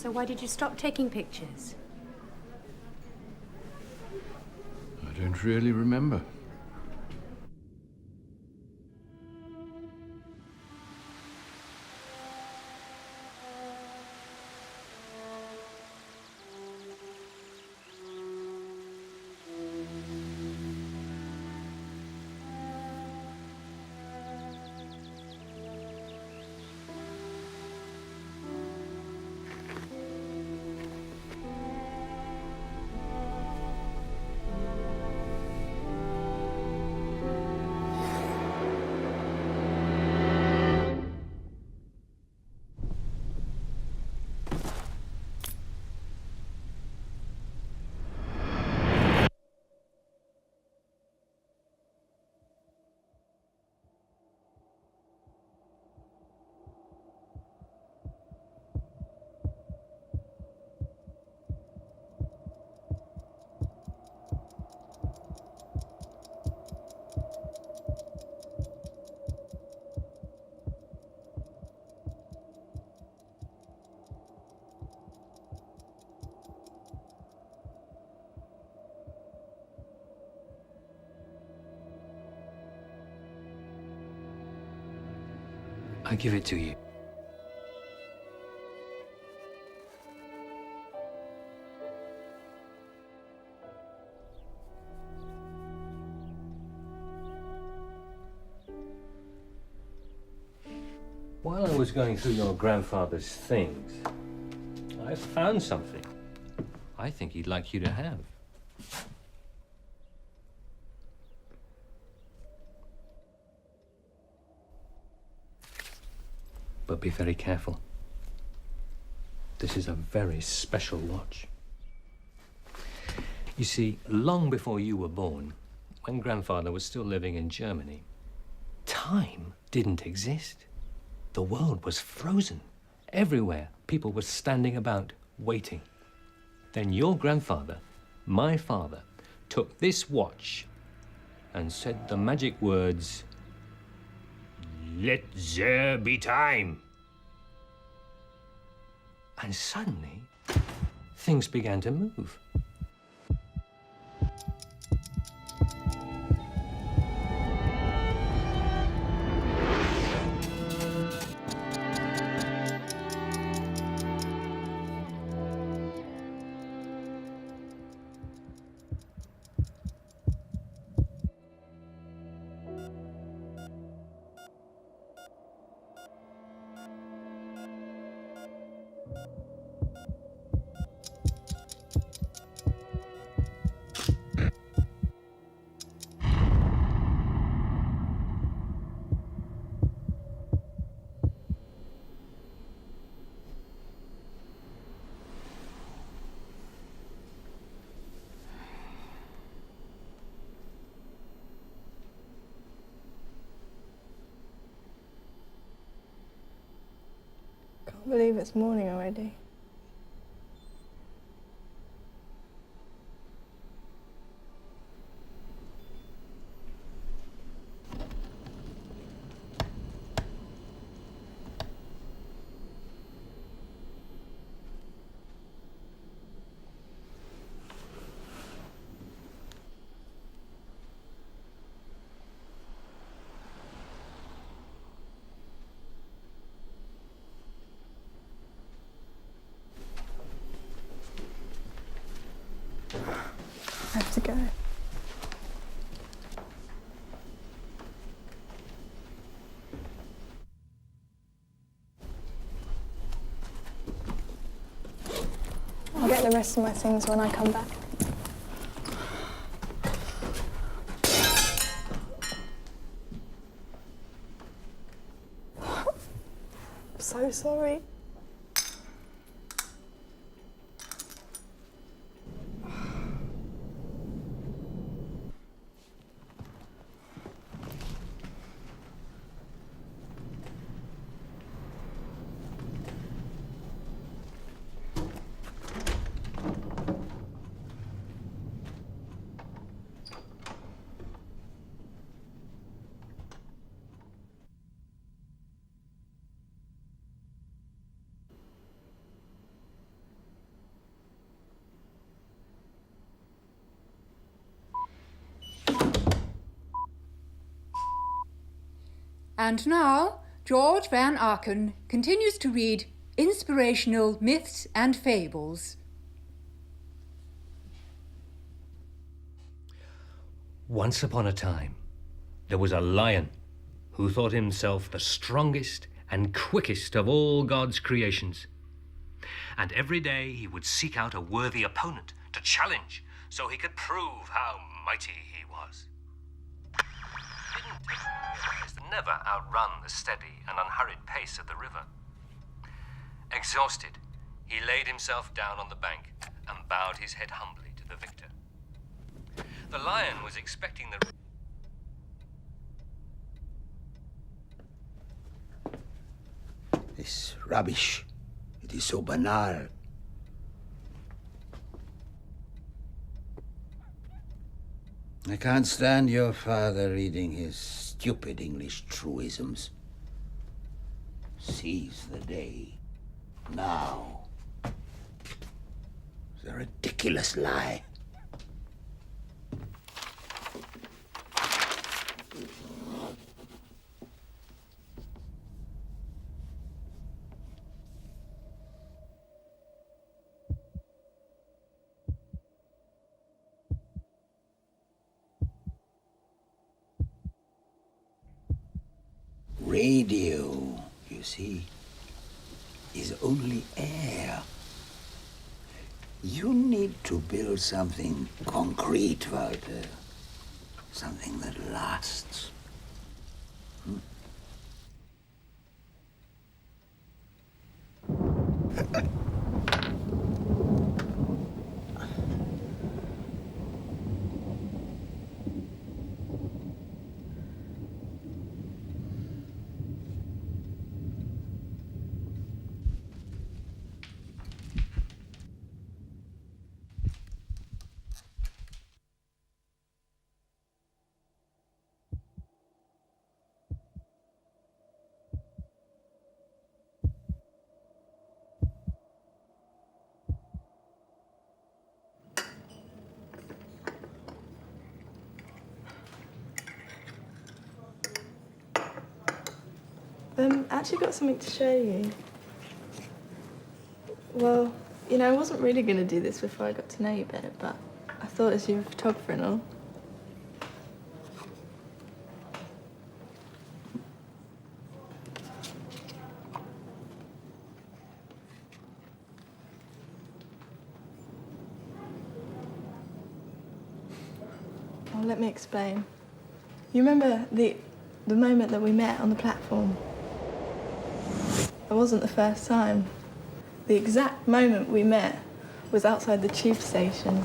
So why did you stop taking pictures? I don't really remember. I give it to you. While I was going through your grandfather's things, I found something I think he'd like you to have. Be very careful. This is a very special watch. You see, long before you were born, when grandfather was still living in Germany, time didn't exist. The world was frozen. Everywhere, people were standing about, waiting. Then your grandfather, my father, took this watch and said the magic words, Let there be time. And suddenly, things began to move. Believe it's morning already. I have to go. I'll get the rest of my things when I come back. I'm so sorry. And now, George Van Aken continues to read Inspirational Myths and Fables. Once upon a time, there was a lion who thought himself the strongest and quickest of all God's creations. And every day he would seek out a worthy opponent to challenge so he could prove how mighty he was. Never outrun the steady and unhurried pace of the river. Exhausted, he laid himself down on the bank and bowed his head humbly to the victor. The lion was expecting the. This rubbish. It is so banal. I can't stand your father reading his stupid English truisms. Seize the day. Now. It's a ridiculous lie. Radio, you see, is only air. You need to build something concrete, Walter. Something that lasts. Um, actually got something to show you. Well, you know, I wasn't really going to do this before I got to know you better, but I thought as you're a photographer and all. Well, let me explain. You remember the the moment that we met on the platform? It wasn't the first time. The exact moment we met was outside the tube station.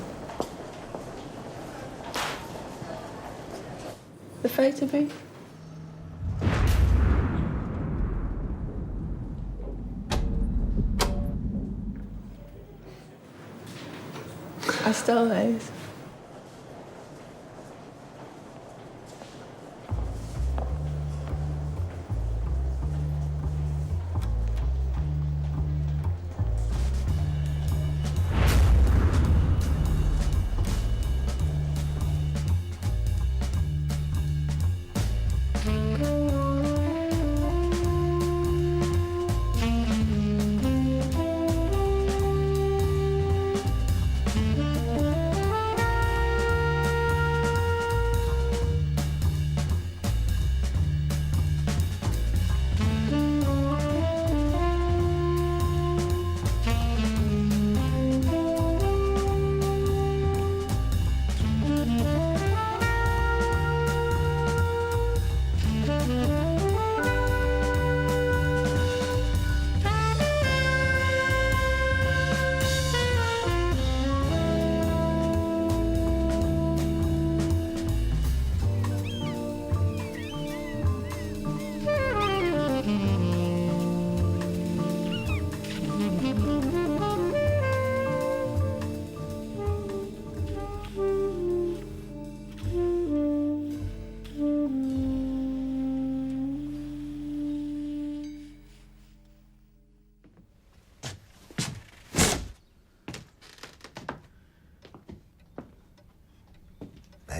The photo booth? I stole those.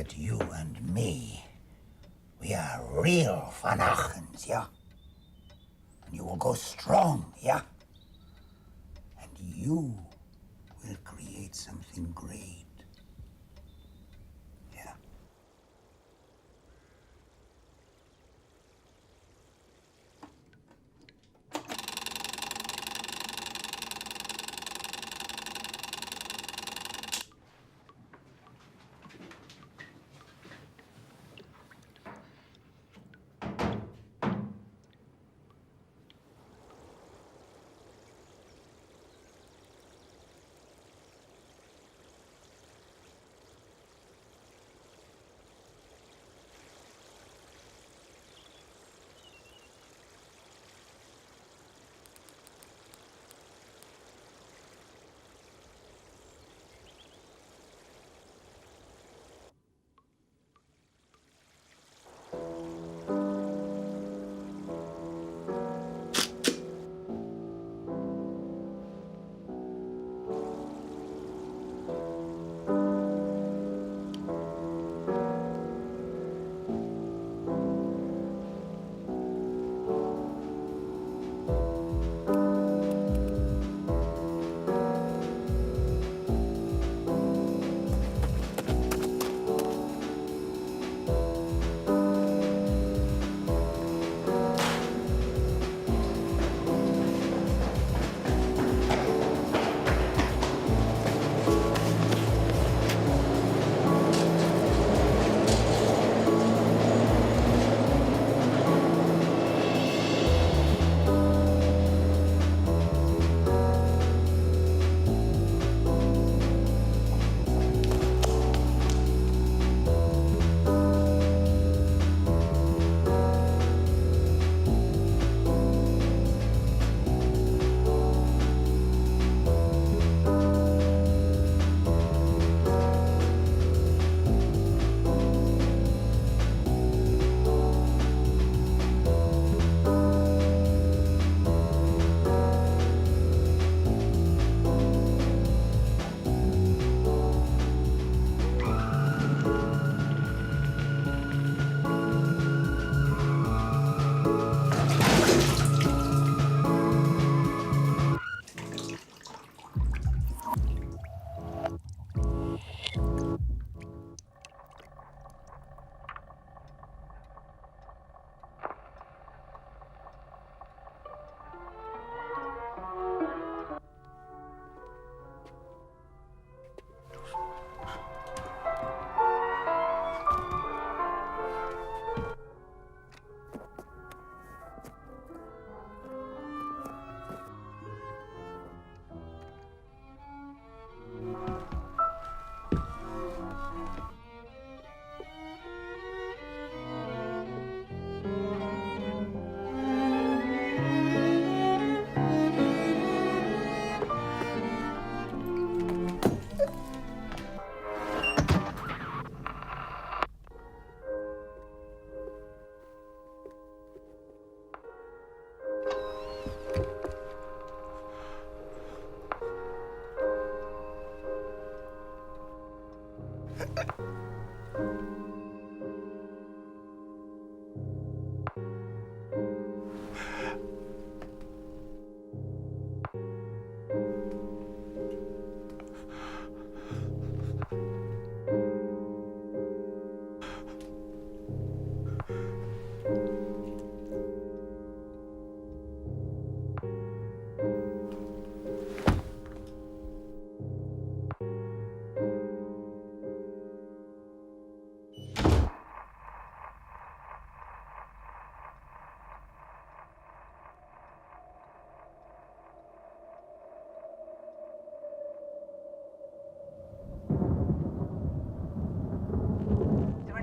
But you and me, We are real Van Achens, yeah? And you will go strong, yeah? And you will create something great.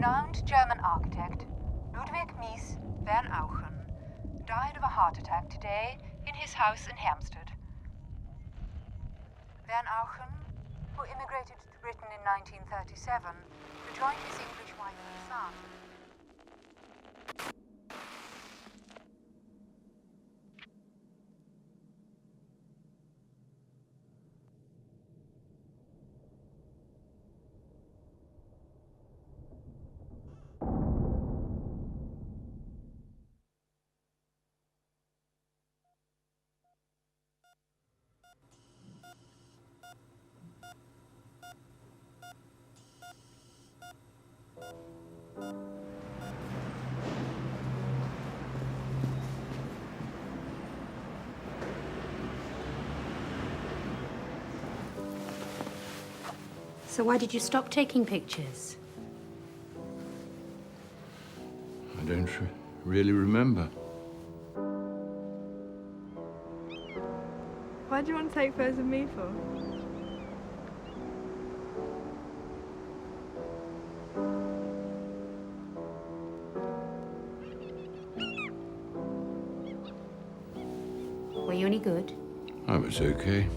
Renowned German architect Ludwig Mies van Auchen died of a heart attack today in his house in Hampstead. Van Auchen, who immigrated to Britain in 1937 to join his English wife and son, So why did you stop taking pictures? I don't re- really remember. Why do you want to take photos of me for? You any good? I was okay.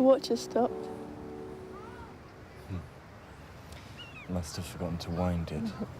The watch has stopped. Hmm. Must have forgotten to wind it.